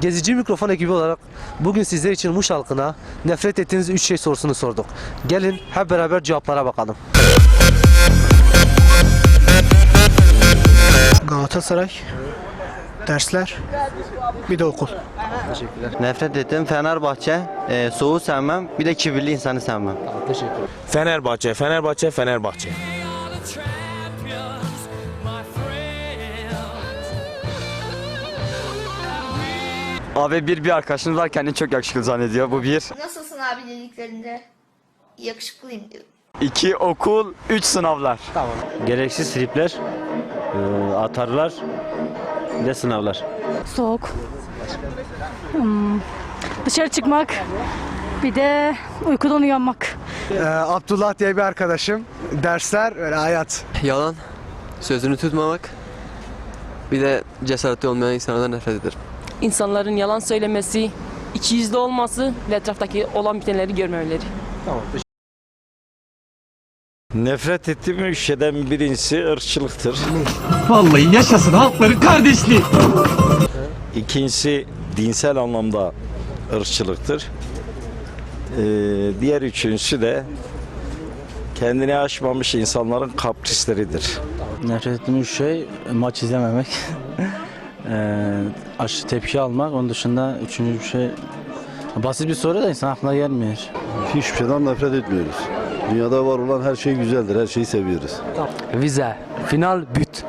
Gezici Mikrofon ekibi olarak bugün sizler için Muş halkına nefret ettiğiniz 3 şey sorusunu sorduk. Gelin hep beraber cevaplara bakalım. Galatasaray, dersler, bir de okul. Nefret ettim Fenerbahçe, e, soğuğu sevmem, bir de kibirli insanı sevmem. Fenerbahçe, Fenerbahçe, Fenerbahçe. Abi bir bir arkadaşınız var kendini çok yakışıklı zannediyor. Bu bir. Nasılsın abi dediklerinde yakışıklıyım diyor. İki okul, üç sınavlar. Gereksiz tripler, e, atarlar ve sınavlar. Soğuk. Hmm, Dışarı çıkmak. Bir de uykudan uyanmak. Ee, Abdullah diye bir arkadaşım. Dersler, öyle hayat. Yalan, sözünü tutmamak, bir de cesareti olmayan insanlardan nefret ederim. İnsanların yalan söylemesi, ikiyüzlü olması ve etraftaki olan bitenleri görmemeleri. Nefret ettiğim üç şeyden birincisi ırkçılıktır. Vallahi yaşasın halkların kardeşliği. İkincisi dinsel anlamda ırkçılıktır. Ee, diğer üçüncüsü de kendini aşmamış insanların kaprisleridir. Nefret ettiğim üç şey maç izlememek, aşı tepki almak. Onun dışında üçüncü bir şey basit bir soru da insan aklına gelmiyor. Hiçbir şeyden nefret etmiyoruz. Dünyada var olan her şey güzeldir, her şeyi seviyoruz. Vize, final, büt.